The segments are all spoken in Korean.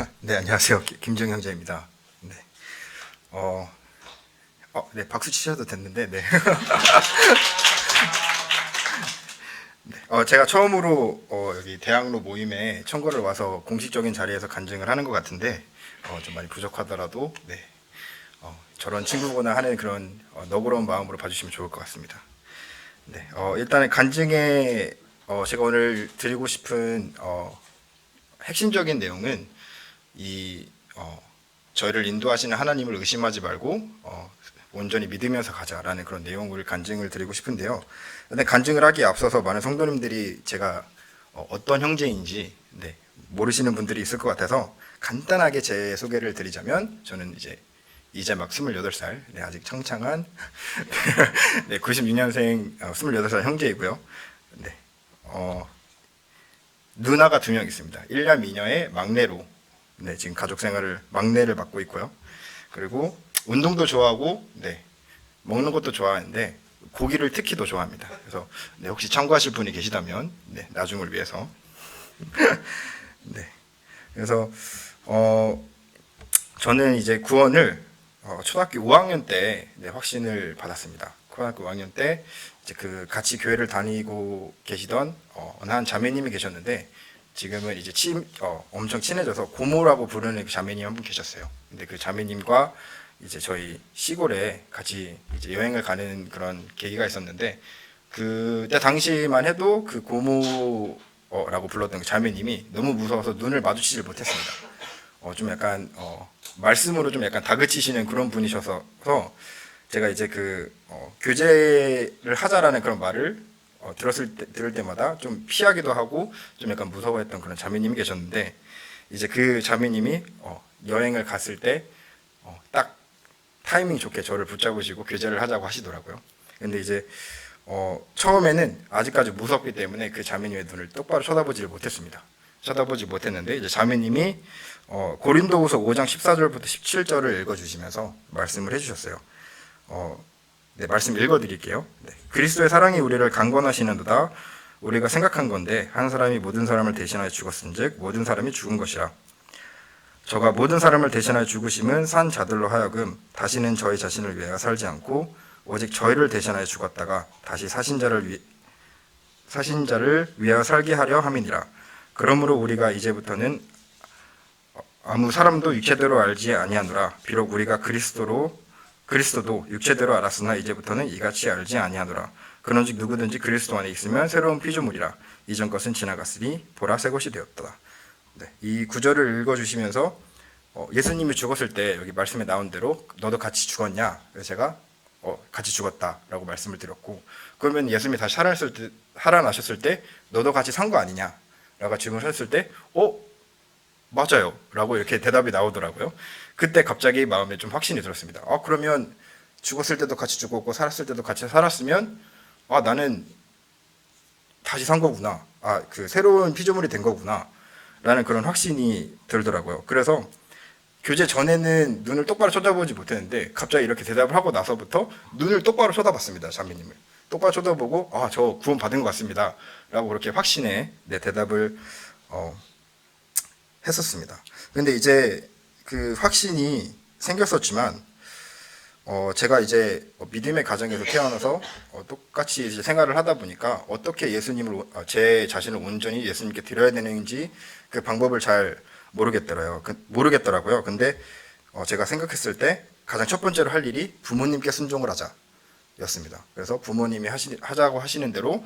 네, 안녕하세요. 기- 김정 형제입니다. 네. 어, 어, 네, 박수 치셔도 됐는데, 네. 네. 어, 제가 처음으로 어, 여기 대학로 모임에 청거를 와서 공식적인 자리에서 간증을 하는 것 같은데, 어, 좀 많이 부족하더라도, 네. 어, 저런 친구구나 하는 그런 어, 너그러운 마음으로 봐주시면 좋을 것 같습니다. 네, 어, 일단은 간증에 어, 제가 오늘 드리고 싶은 어, 핵심적인 내용은 이 어, 저희를 인도하시는 하나님을 의심하지 말고 어, 온전히 믿으면서 가자라는 그런 내용을 간증을 드리고 싶은데요. 근데 간증을 하기에 앞서서 많은 성도님들이 제가 어, 어떤 형제인지 네, 모르시는 분들이 있을 것 같아서 간단하게 제 소개를 드리자면 저는 이제 이제 막 28살, 네, 아직 청창한 네, 96년생 어, 28살 형제이고요. 네, 어, 누나가 두 명 있습니다. 1년 미녀의 막내로 네, 지금 가족 생활을 막내를 맡고 있고요. 그리고 운동도 좋아하고 네, 먹는 것도 좋아하는데 고기를 특히 더 좋아합니다. 그래서 네, 혹시 참고하실 분이 계시다면 네, 나중을 위해서 네. 그래서 어 저는 이제 구원을 어, 초등학교 5학년 때 네, 확신을 받았습니다. 초등학교 5학년 때 이제 그 같이 교회를 다니고 계시던 어, 어느 한 자매님이 계셨는데 지금은 이제 친, 어, 엄청 친해져서 고모라고 부르는 그 자매님 한 분 계셨어요. 근데 그 자매님과 이제 저희 시골에 같이 이제 여행을 가는 그런 계기가 있었는데 그때 당시만 해도 그 고모라고 불렀던 그 자매님이 너무 무서워서 눈을 마주치질 못했습니다. 어, 좀 약간 어, 말씀으로 좀 약간 다그치시는 그런 분이셔서 서 제가 이제 그 어, 교제를 하자라는 그런 말을 어, 들었을 때 들을 때마다 좀 피하기도 하고 좀 약간 무서워했던 그런 자매님이 계셨는데 이제 그 자매님이 어, 여행을 갔을 때 어, 딱 타이밍 좋게 저를 붙잡으시고 교제를 하자고 하시더라고요. 근데 이제 어, 처음에는 아직까지 무섭기 때문에 그 자매님의 눈을 똑바로 쳐다보지를 못했습니다. 쳐다보지 못했는데 이제 자매님이 어, 고린도후서 5장 14절부터 17절을 읽어주시면서 말씀을 해주셨어요. 어, 네, 말씀 읽어드릴게요. 네. 그리스도의 사랑이 우리를 강권하시는도다. 우리가 생각한 건데 한 사람이 모든 사람을 대신하여 죽었은즉 모든 사람이 죽은 것이라. 저가 모든 사람을 대신하여 죽으심은 산 자들로 하여금 다시는 저희 자신을 위하여 살지 않고 오직 저희를 대신하여 죽었다가 다시 사신 자를 위 사신 자를 위하여 살게 하려 함이니라. 그러므로 우리가 이제부터는 아무 사람도 육체대로 알지 아니하노라. 비록 우리가 그리스도로 그리스도도 육체대로 알았으나 이제부터는 이같이 알지 아니하노라. 그런즉 누구든지 그리스도 안에 있으면 새로운 피조물이라. 이전 것은 지나갔으니 보라 새 것이 되었다. 네, 이 구절을 읽어주시면서 어, 예수님이 죽었을 때 여기 말씀에 나온 대로 너도 같이 죽었냐? 그래서 제가 어, 같이 죽었다라고 말씀을 드렸고 그러면 예수님이 다시 살아났을 때, 살아나셨을 때 너도 같이 산 거 아니냐? 라고 질문을 했을 때 어? 맞아요. 라고 이렇게 대답이 나오더라고요. 그때 갑자기 마음에 좀 확신이 들었습니다. 아, 그러면 죽었을 때도 같이 죽었고 살았을 때도 같이 살았으면 아, 나는 다시 산 거구나. 아, 그 새로운 피조물이 된 거구나. 라는 그런 확신이 들더라고요. 그래서 교제 전에는 눈을 똑바로 쳐다보지 못했는데 갑자기 이렇게 대답을 하고 나서부터 눈을 똑바로 쳐다봤습니다. 자매님을. 똑바로 쳐다보고 아, 저 구원 받은 것 같습니다. 라고 그렇게 확신에 내 대답을 어, 했었습니다. 근데 이제 그 확신이 생겼었지만 어 제가 이제 믿음의 가정에서 태어나서 어, 똑같이 이제 생활을 하다 보니까 어떻게 예수님을 오- 어, 제 자신을 온전히 예수님께 드려야 되는지 그 방법을 잘 모르겠더라고요. 그, 모르겠더라고요. 근데 어, 제가 생각했을 때 가장 첫 번째로 할 일이 부모님께 순종을 하자였습니다. 그래서 부모님이 하시, 하자고 하시는 대로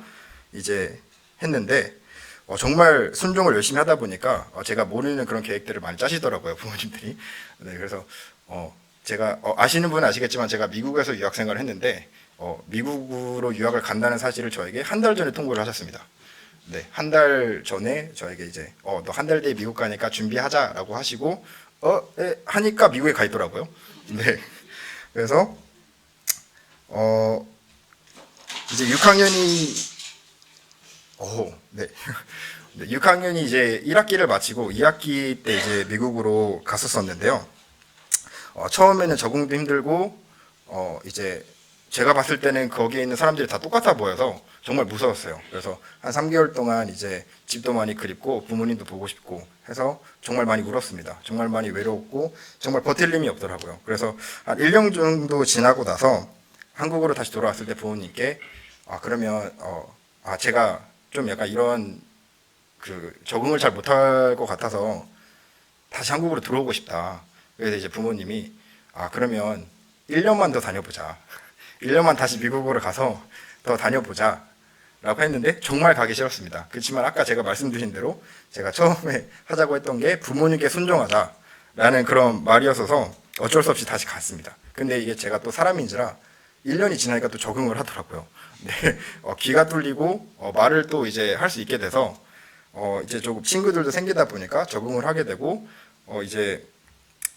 이제 했는데 어, 정말 순종을 열심히 하다 보니까 어, 제가 모르는 그런 계획들을 많이 짜시더라고요 부모님들이. 네, 그래서 어, 제가 어, 아시는 분은 아시겠지만 제가 미국에서 유학 생활을 했는데 어, 미국으로 유학을 간다는 사실을 저에게 한 달 전에 통보를 하셨습니다. 네, 한 달 전에 저에게 이제 어, 너 한 달 뒤에 미국 가니까 준비하자라고 하시고 어, 예, 하니까 미국에 가 있더라고요. 네, 그래서 어, 이제 6학년이 오, 네. 네, 6학년이 이제 1학기를 마치고 2학기 때 이제 미국으로 갔었었는데요. 어, 처음에는 적응도 힘들고 어, 이제 제가 봤을 때는 거기에 있는 사람들이 다 똑같아 보여서 정말 무서웠어요. 그래서 한 3개월 동안 이제 집도 많이 그립고 부모님도 보고 싶고 해서 정말 많이 울었습니다. 정말 많이 외로웠고 정말 버틸 힘이 없더라고요. 그래서 한 1년 정도 지나고 나서 한국으로 다시 돌아왔을 때 부모님께 아 그러면 어, 아 제가 좀 약간 이런 그 적응을 잘 못할 것 같아서 다시 한국으로 들어오고 싶다. 그래서 이제 부모님이 아 그러면 1년만 더 다녀보자. 1년만 다시 미국으로 가서 더 다녀보자. 라고 했는데 정말 가기 싫었습니다. 그렇지만 아까 제가 말씀드린 대로 제가 처음에 하자고 했던 게 부모님께 순종하자라는 그런 말이었어서 어쩔 수 없이 다시 갔습니다. 근데 이게 제가 또 사람인지라 1년이 지나니까 또 적응을 하더라고요. 네, 어, 귀가 뚫리고 어, 말을 또 이제 할 수 있게 돼서 어, 이제 조금 친구들도 생기다 보니까 적응을 하게 되고 어, 이제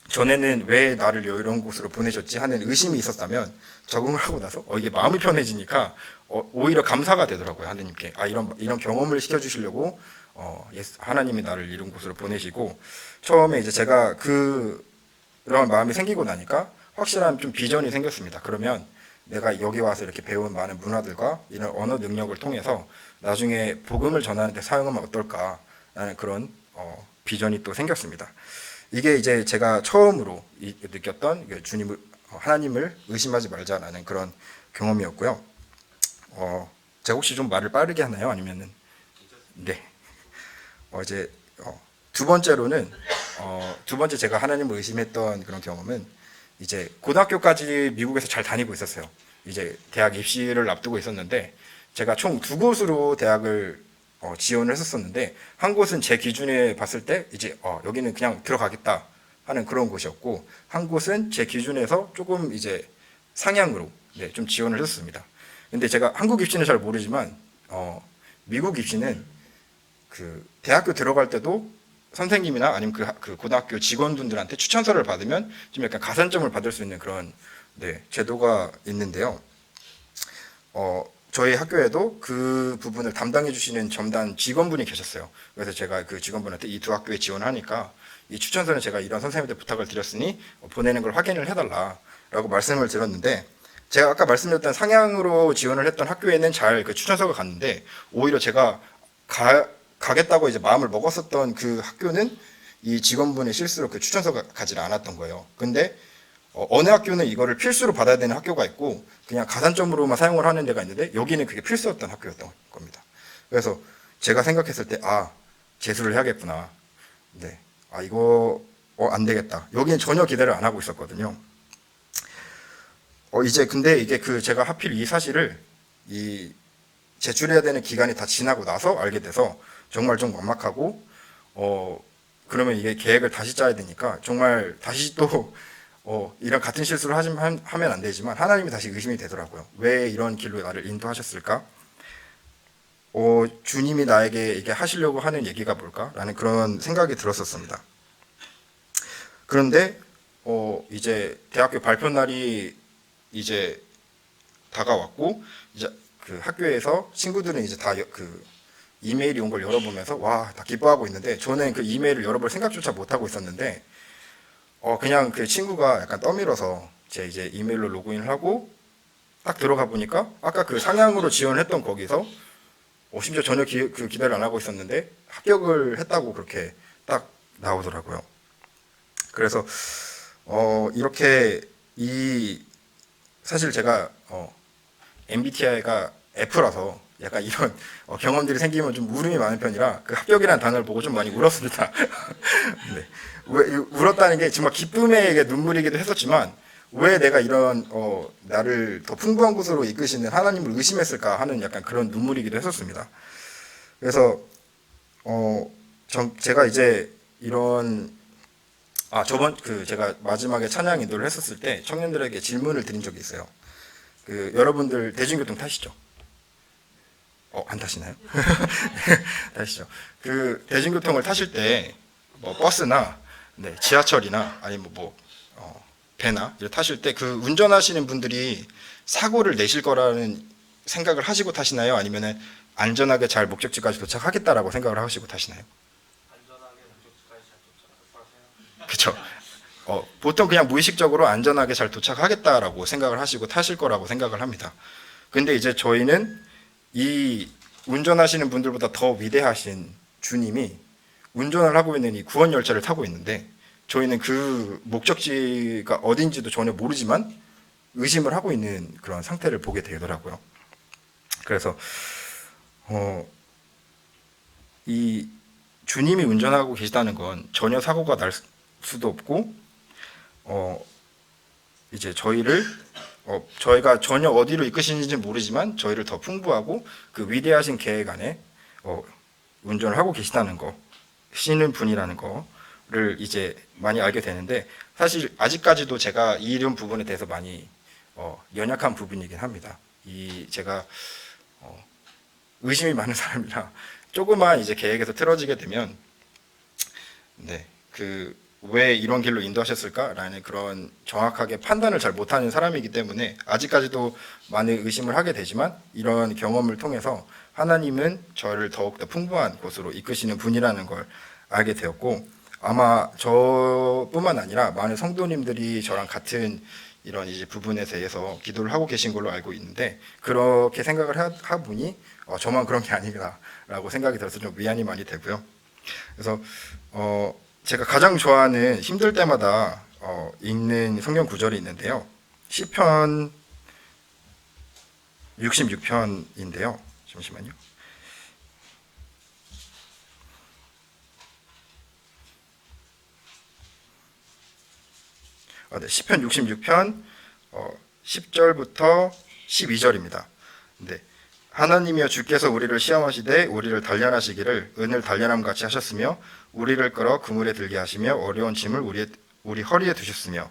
전에는 왜 나를 이런 곳으로 보내셨지 하는 의심이 있었다면 적응을 하고 나서 어, 이게 마음이 편해지니까 어, 오히려 감사가 되더라고요 하느님께 아 이런 이런 경험을 시켜주시려고 어, 예수, 하나님이 나를 이런 곳으로 보내시고 처음에 이제 제가 그 그런 마음이 생기고 나니까 확실한 좀 비전이 생겼습니다. 그러면 내가 여기 와서 이렇게 배운 많은 문화들과 이런 언어 능력을 통해서 나중에 복음을 전하는 데 사용하면 어떨까라는 그런 어, 비전이 또 생겼습니다. 이게 이제 제가 처음으로 이- 느꼈던 그 주님을 어, 하나님을 의심하지 말자라는 그런 경험이었고요. 어, 제가 혹시 좀 말을 빠르게 하나요? 아니면은 네. 어, 이제 어, 두 번째로는 어, 두 번째 제가 하나님을 의심했던 그런 경험은 이제 고등학교까지 미국에서 잘 다니고 있었어요. 이제 대학 입시를 앞두고 있었는데 제가 총 두 곳으로 대학을 어, 지원을 했었었는데 한 곳은 제 기준에 봤을 때 이제 어, 여기는 그냥 들어가겠다 하는 그런 곳이었고 한 곳은 제 기준에서 조금 이제 상향으로 네, 좀 지원을 했었습니다. 근데 제가 한국 입시는 잘 모르지만 어, 미국 입시는 그 대학교 들어갈 때도 선생님이나 아니면 그, 하- 그 고등학교 직원분들한테 추천서를 받으면 좀 약간 가산점을 받을 수 있는 그런 네, 제도가 있는데요. 어, 저희 학교에도 그 부분을 담당해 주시는 점단 직원분이 계셨어요. 그래서 제가 그 직원분한테 이 두 학교에 지원하니까 이 추천서는 제가 이런 선생님한테 부탁을 드렸으니 어, 보내는 걸 확인을 해달라라고 말씀을 드렸는데 제가 아까 말씀드렸던 상향으로 지원을 했던 학교에는 잘 그 추천서가 갔는데 오히려 제가 가, 가겠다고 이제 마음을 먹었었던 그 학교는 이 직원분의 실수로 그 추천서가 가지 않았던 거예요. 근데 어, 어느 학교는 이거를 필수로 받아야 되는 학교가 있고 그냥 가산점으로만 사용을 하는 데가 있는데 여기는 그게 필수였던 학교였던 겁니다. 그래서 제가 생각했을 때 아 재수를 해야겠구나. 네, 아 이거 어, 안 되겠다. 여기는 전혀 기대를 안 하고 있었거든요. 어 이제 근데 이게 그 제가 하필 이 사실을 이 제출해야 되는 기간이 다 지나고 나서 알게 돼서 정말 좀 막막하고 어 그러면 이게 계획을 다시 짜야 되니까 정말 다시 또 어, 이런 같은 실수를 하지, 하- 하면 안 되지만 하나님이 다시 의심이 되더라고요. 왜 이런 길로 나를 인도하셨을까? 어, 주님이 나에게 이게 하시려고 하는 얘기가 뭘까? 라는 그런 생각이 들었었습니다. 그런데 어, 이제 대학교 발표 날이 이제 다가왔고 이제 그 학교에서 친구들은 이제 다그 이메일이 온 걸 열어보면서 와 다 기뻐하고 있는데 저는 그 이메일을 열어볼 생각조차 못 하고 있었는데 어 그냥 그 친구가 약간 떠밀어서 제 이제 이메일로 로그인을 하고 딱 들어가 보니까 아까 그 상향으로 지원했던 거기서 어, 심지어 전혀 기, 그 기대를 안 하고 있었는데 합격을 했다고 그렇게 딱 나오더라고요. 그래서 어 이렇게 이 사실 제가 어 MBTI가 F라서 약간 이런 어, 경험들이 생기면 좀 울음이 많은 편이라 그 합격이라는 단어를 보고 좀 많이 울었습니다. 네. 왜, 이- 울었다는 게 정말 기쁨의 눈물이기도 했었지만 왜 내가 이런 어, 나를 더 풍부한 곳으로 이끄시는 하나님을 의심했을까 하는 약간 그런 눈물이기도 했었습니다. 그래서 어, 전, 제가 이제 이런 아 저번 그 제가 마지막에 찬양 인도를 했었을 때 청년들에게 질문을 드린 적이 있어요. 그 여러분들 대중교통 타시죠? 어, 안 타시나요? 타시죠. 그 대중교통을 타실 때 뭐 버스나 네, 지하철이나 아니면 뭐 어, 배나 이렇게 타실 때 그 운전하시는 분들이 사고를 내실 거라는 생각을 하시고 타시나요? 아니면은 안전하게 잘 목적지까지 도착하겠다라고 생각을 하시고 타시나요? 안전하게 목적지까지 잘 생각. 그렇죠. 어, 보통 그냥 무의식적으로 안전하게 잘 도착하겠다라고 생각을 하시고 타실 거라고 생각을 합니다. 근데 이제 저희는 이 운전하시는 분들보다 더 위대하신 주님이 운전을 하고 있는 이 구원 열차를 타고 있는데 저희는 그 목적지가 어딘지도 전혀 모르지만 의심을 하고 있는 그런 상태를 보게 되더라고요. 그래서 어, 이 주님이 운전하고 계시다는 건 전혀 사고가 날 수도 없고 어, 이제 저희를 어, 저희가 전혀 어디로 이끄시는지 모르지만 저희를 더 풍부하고 그 위대하신 계획 안에 어, 운전을 하고 계시다는 거, 시는 분이라는 거를 이제 많이 알게 되는데 사실 아직까지도 제가 이 이런 부분에 대해서 많이 어, 연약한 부분이긴 합니다. 이 제가 어, 의심이 많은 사람이라 조그만 이제 계획에서 틀어지게 되면 네, 그 왜 이런 길로 인도하셨을까라는 그런 정확하게 판단을 잘 못하는 사람이기 때문에 아직까지도 많은 의심을 하게 되지만 이런 경험을 통해서 하나님은 저를 더욱더 풍부한 곳으로 이끄시는 분이라는 걸 알게 되었고 아마 저뿐만 아니라 많은 성도님들이 저랑 같은 이런 이제 부분에 대해서 기도를 하고 계신 걸로 알고 있는데 그렇게 생각을 하, 하보니 어, 저만 그런 게 아니구나라고 생각이 들어서 좀 위안이 많이 되고요. 그래서 어, 제가 가장 좋아하는 힘들 때마다 어, 읽는 성경 구절이 있는데요. 시편 66편인데요. 잠시만요. 아, 네, 시편 66편 어, 10절부터 12절입니다. 네. 하나님이여 주께서 우리를 시험하시되 우리를 단련하시기를 은을 단련함 같이 하셨으며 우리를 끌어 그물에 들게 하시며 어려운 짐을 우리 우리 허리에 두셨으며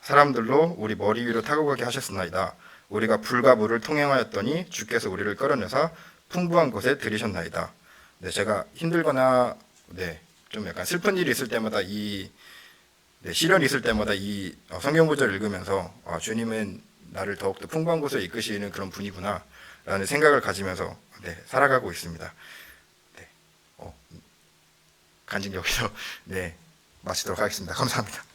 사람들로 우리 머리 위로 타고 가게 하셨나이다. 우리가 불과 물을 통행하였더니 주께서 우리를 끌어내사 풍부한 곳에 들이셨나이다. 네, 제가 힘들거나 네, 좀 약간 슬픈 일이 있을 때마다 이 네, 시련이 있을 때마다 이 어, 성경 구절을 읽으면서 아, 주님은 나를 더욱더 풍부한 곳에 이끄시는 그런 분이구나 라는 생각을 가지면서 네, 살아가고 있습니다. 네, 어, 간증 여기서 네, 마치도록 하겠습니다. 감사합니다.